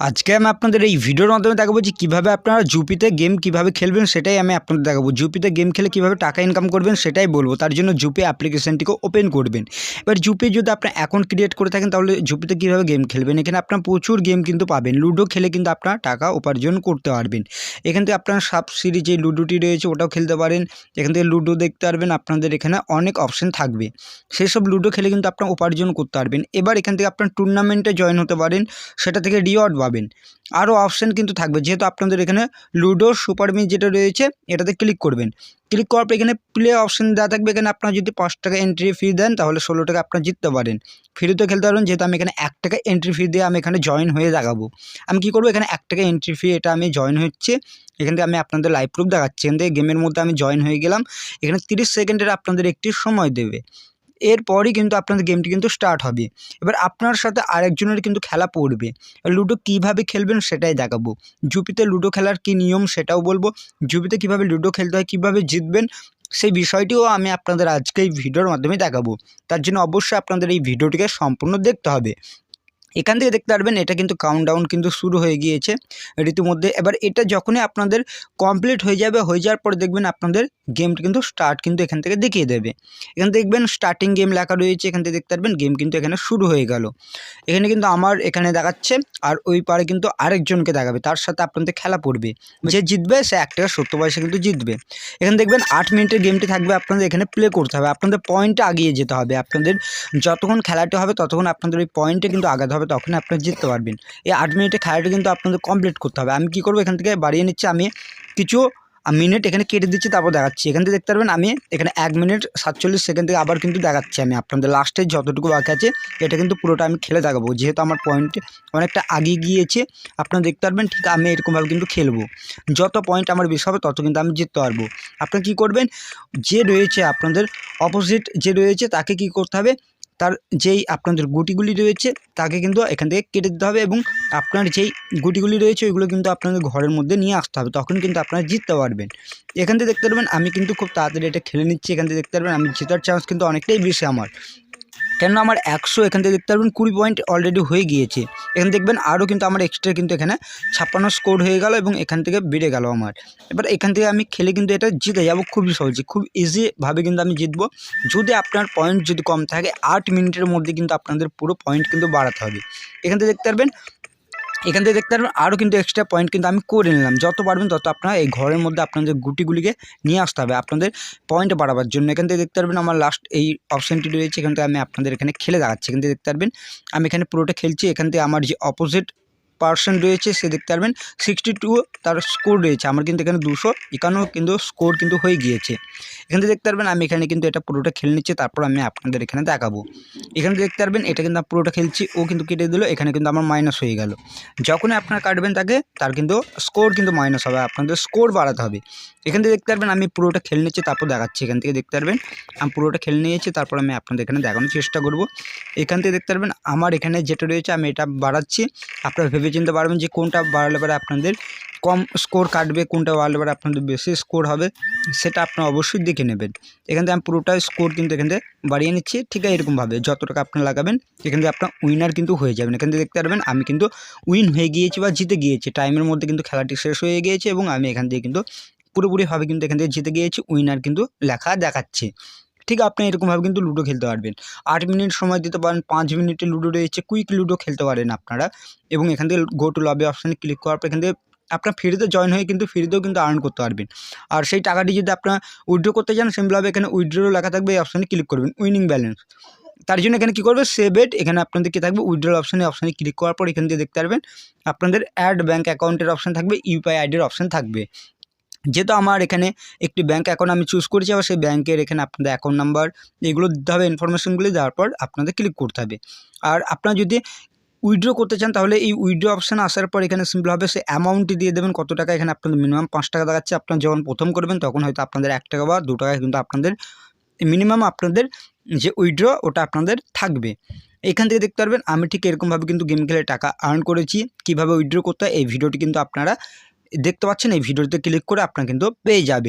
আজকে আমি আপনাদের এই ভিডিওর মাধ্যমে দেখাবো যে কীভাবে আপনারা জুপিতে গেম কীভাবে খেলবেন, সেটাই আমি আপনাদের দেখাবো। জুপিতে গেম খেলে কীভাবে টাকা ইনকাম করবেন, সেটাই বলব। তার জন্য জুপি অ্যাপ্লিকেশনটিকে ওপেন করবেন। এবার জুপি যদি আপনার অ্যাকাউন্ট ক্রিয়েট করে থাকেন, তাহলে জুপিতে কীভাবে গেম খেলবেন? এখানে আপনার প্রচুর গেম কিন্তু পাবেন। লুডো খেলে কিন্তু আপনার টাকা উপার্জন করতে পারবেন। এখান থেকে আপনার সাব সিরিজ যে লুডোটি রয়েছে, ওটাও খেলতে পারেন। এখান থেকে লুডো দেখতে পারবেন, আপনাদের এখানে অনেক অপশন থাকবে। সেই সব লুডো খেলে কিন্তু আপনার উপার্জন করতে পারবেন। এবার এখান থেকে আপনার টুর্নামেন্টে জয়েন হতে পারেন। সেটা থেকে রিওয়ার্ড পাবেন। আরও অপশান কিন্তু থাকবে। যেহেতু আপনাদের এখানে লুডো, সুপার মিস যেটা রয়েছে, এটাতে ক্লিক করবেন। ক্লিক করার পর এখানে প্লে অপশান দেওয়া থাকবে। এখানে আপনার যদি পাঁচ টাকা এন্ট্রি ফি দেন, তাহলে ষোলো টাকা আপনার জিততে পারেন। ফ্রিতে খেলতে পারবেন। যেহেতু আমি এখানে এক টাকা এন্ট্রি ফি দিয়ে আমি এখানে জয়েন হয়ে দেখাবো। আমি কী করব? এখানে এক টাকা এন্ট্রি ফি এটা আমি জয়েন হচ্ছে। এখান থেকে আমি আপনাদের লাইভ প্রুফ দেখাচ্ছি। এখান থেকে গেমের মধ্যে আমি জয়েন হয়ে গেলাম। এখানে তিরিশ সেকেন্ডের আপনাদের একটি সময় দেবে। এরপরই কিন্তু আপনাদের গেমটি কিন্তু স্টার্ট হবে। এবার আপনার সাথে আরেকজনের কিন্তু খেলা পড়বে। লুডো কীভাবে খেলবেন সেটাই দেখাবো। জুপিতে লুডো খেলার কি নিয়ম সেটাও বলব। জুপিতে কীভাবে লুডো খেলতে হয়, কীভাবে জিতবেন, সেই বিষয়টিও আমি আপনাদের আজকে এই ভিডিওর মাধ্যমে দেখাবো। তার জন্য অবশ্যই আপনাদের এই ভিডিওটিকে সম্পূর্ণ দেখতে হবে। এখান থেকে দেখতে পারবেন এটা কিন্তু কাউন্টডাউন কিন্তু শুরু হয়ে গিয়েছে। রীতিমধ্যে এবার এটা যখনই আপনাদের কমপ্লিট হয়ে যাবে, হয়ে যাওয়ার পর দেখবেন আপনাদের গেমটি কিন্তু স্টার্ট কিন্তু এখান থেকে দেখিয়ে দেবে। এখানে দেখবেন স্টার্টিং গেম লেখা রয়েছে, এখান থেকে দেখতে পারবেন গেম কিন্তু এখানে শুরু হয়ে গেল। এখানে কিন্তু আমার এখানে দেখাচ্ছে, আর ওই পারে কিন্তু আরেকজনকে দেখাবে, তার সাথে আপনাদের খেলা পড়বে। যে জিতবে, সে এক টাকা সত্তর পয়সা কিন্তু জিতবে। এখানে দেখবেন আট মিনিটের গেমটি থাকবে, আপনাদের এখানে প্লে করতে হবে। আপনাদের পয়েন্টে আগিয়ে যেতে হবে। আপনাদের যতক্ষণ খেলাটি হবে, ততক্ষণ আপনাদের ওই পয়েন্টে কিন্তু আগাতে হবে। তখন আপনারা জিততে পারবেন। এই আট মিনিটের খেলাটা কিন্তু আপনাদের কমপ্লিট করতে হবে। আমি কী করব? এখান থেকে বাড়িয়ে নিচ্ছি আমি কিছু মিনিট এখানে কেটে দিচ্ছি, তারপর দেখাচ্ছি। এখান থেকে দেখতে পারবেন আমি এখানে এক মিনিট সাতচল্লিশ সেকেন্ড থেকে আবার কিন্তু দেখাচ্ছি আমি আপনাদের। লাস্টে যতটুকু বাকি আছে, এটা কিন্তু পুরোটা আমি খেলে দেখাবো। যেহেতু আমার পয়েন্ট অনেকটা আগিয়ে গিয়েছে, আপনারা দেখতে পারবেন ঠিক আমি এরকমভাবে কিন্তু খেলব। যত পয়েন্ট আমার বেশি হবে, তত কিন্তু আমি জিততে পারব। আপনারা কী করবেন? যে রয়েছে আপনাদের অপোজিট যে রয়েছে, তাকে কি করতে হবে? তার যেই আপনাদের গুটিগুলি রয়েছে, তাকে কিন্তু এখান থেকে কেটে দিতে হবে এবং আপনার যেই গুটিগুলি রয়েছে, ওইগুলো কিন্তু আপনাদের ঘরের মধ্যে নিয়ে আসতে হবে। তখন কিন্তু আপনারা জিততে পারবেন। এখান থেকে দেখতে পারবেন, আমি কিন্তু খুব তাড়াতাড়ি এটা খেলে নিচ্ছি। এখান থেকে দেখতে পারবেন, আমি জেতার চান্স কিন্তু অনেকটাই বেশি আমার। কেননা আমার একশো এখান থেকে দেখতে পারবেন কুড়ি পয়েন্ট অলরেডি হয়ে গিয়েছে। এখানে দেখবেন আরও কিন্তু আমার এক্সট্রা কিন্তু এখানে ছাপ্পান্ন স্কোর হয়ে গেল এবং এখান থেকে বেড়ে গেল আমার। এবার এখান থেকে আমি খেলে কিন্তু এটা জিতে যাব খুবই সহজে, খুব ইজিভাবে কিন্তু আমি জিতবো। যদি আপনার পয়েন্ট যদি কম থাকে, আট মিনিটের মধ্যে কিন্তু আপনাদের পুরো পয়েন্ট কিন্তু বাড়াতে হবে। এখান থেকে দেখতে পারবেন এখান থেকে দেখতে পারবেন আরও কিন্তু এক্সট্রা পয়েন্ট কিন্তু আমি করে নিলাম। যত পারবেন তত আপনারা এই ঘরের মধ্যে আপনাদের গুটিগুলিকে নিয়ে আসতে হবে, আপনাদের পয়েন্ট বাড়াবার জন্য। এখান থেকে দেখতে পারবেন আমার লাস্ট এই অপশানটি রয়েছে, এখান থেকে আমি আপনাদের এখানে খেলে দেখাচ্ছি। এখান থেকে দেখতে পারবেন, আমি এখানে পুরোটা খেলছি। এখান থেকে আমার যে অপোজিট পার্সন রয়েছে, সে দেখতে পারবেন সিক্সটি টু তার স্কোর রয়েছে। আমার কিন্তু এখানে দুশো একান্ন কিন্তু স্কোর কিন্তু হয়ে গিয়েছে। এখান দেখতে পারবেন আমি এখানে কিন্তু এটা পুরোটা খেলে নিচ্ছি, তারপর আমি আপনাদের এখানে দেখাবো। এখানে দেখতে পারবেন এটা কিন্তু পুরোটা খেলছি, ও কিন্তু কেটে দিল, এখানে কিন্তু আমার মাইনাস হয়ে গেল। যখনই আপনারা কাটবেন তাকে, তার কিন্তু স্কোর কিন্তু মাইনাস হবে, আপনাদের স্কোর বাড়াতে হবে। এখান থেকে দেখতে পারবেন আমি পুরোটা খেলে নিচ্ছি, তারপর দেখাচ্ছি এখান থেকে দেখতে পারবেন। আমি পুরোটা খেলে নিয়েছি, তারপর আমি আপনাদের এখানে দেখানোর চেষ্টা করব। এখান থেকে দেখতে পারবেন আমার এখানে যেটা রয়েছে, আমি এটা বাড়াচ্ছি। আপনারা ভেবে চিনতে পারবেন যে কোনটা বাড়ালে পরে আপনাদের কম স্কোর কাটবে কোনটা ওয়ার্ল্ড পরে আপনাদের বেশি স্কোর হবে, সেটা আপনারা অবশ্যই দেখে নেবেন। এখান থেকে আমি পুরোটা স্কোর কিন্তু এখান থেকে বাড়িয়ে নিচ্ছি, ঠিক আছে, এরকমভাবে। যত টাকা আপনারা লাগাবেন, এখান থেকে আপনার উইনার কিন্তু হয়ে যাবেন। এখান থেকে দেখতে পারবেন, আমি কিন্তু উইন হয়ে গিয়েছি বা জিতে গিয়েছি। টাইমের মধ্যে কিন্তু খেলাটি শেষ হয়ে গিয়েছে এবং আমি এখান থেকে কিন্তু পুরোপুরিভাবে কিন্তু এখান থেকে জিতে গিয়েছি উইনার কিন্তু লেখা দেখাচ্ছে। ঠিক আপনি এরকমভাবে কিন্তু লুডো খেলতে পারবেন। আট মিনিট সময় দিতে পারেন, পাঁচ মিনিটে লুডো রয়েছে কুইক লুডো খেলতে পারেন আপনারা। এবং এখান থেকে গো টু লবি অপশানে ক্লিক করার পর এখান থেকে আপনার ফ্রিতে জয়েন হয়ে কিন্তু ফ্রিতেও কিন্তু আর্ন করতে পারবেন। আর সেই টাকাটি যদি আপনার উইথড্র করতে চান সিম্পলভাবে এখানে উইথড্র লেখা থাকবে, এই অপশানে ক্লিক করবেন উইনিং ব্যালেন্স তার জন্য এখানে কী করবে? সেভ এট এখানে আপনাদের কী থাকবে? উইথড্রল অপশানে অপশানে ক্লিক করার পর এখান থেকে দেখতে পারবেন, আপনাদের অ্যাড ব্যাঙ্ক অ্যাকাউন্টের অপশান থাকবে ইউপিআই আইডির অপশান থাকবে। যেহেতু আমার এখানে একটি ব্যাঙ্ক অ্যাকাউন্ট আমি চুজ করেছি, আবার সেই ব্যাঙ্কের এখানে আপনাদের অ্যাকাউন্ট নাম্বার এগুলো দিতে হবে ইনফরমেশনগুলি দেওয়ার পর আপনাদের ক্লিক করতে হবে। আর আপনারা যদি উইথড্র করতে চান, তাহলে এই উইথড্র অপশান আসার পর এখানে সিম্পল হবে, সে অ্যামাউন্টটি দিয়ে দেবেন, কত টাকা এখানে আপনাদের মিনিমাম পাঁচ টাকা দেখাচ্ছে। আপনারা যখন প্রথম করবেন, তখন হয়তো আপনাদের এক টাকা বা দু টাকা কিন্তু আপনাদের মিনিমাম আপনাদের যে উইথড্র ওটা আপনাদের থাকবে। এখান থেকে দেখতে পারবেন, আমি ঠিক এরকমভাবে কিন্তু গেম খেলে টাকা আর্ন করেছি। কীভাবে উইড্রো করতে হয়, এই ভিডিওটি কিন্তু আপনারা দেখতে পাচ্ছেন, এই ভিডিওতে ক্লিক করে আপনারা কিন্তু পেয়ে যাবেন।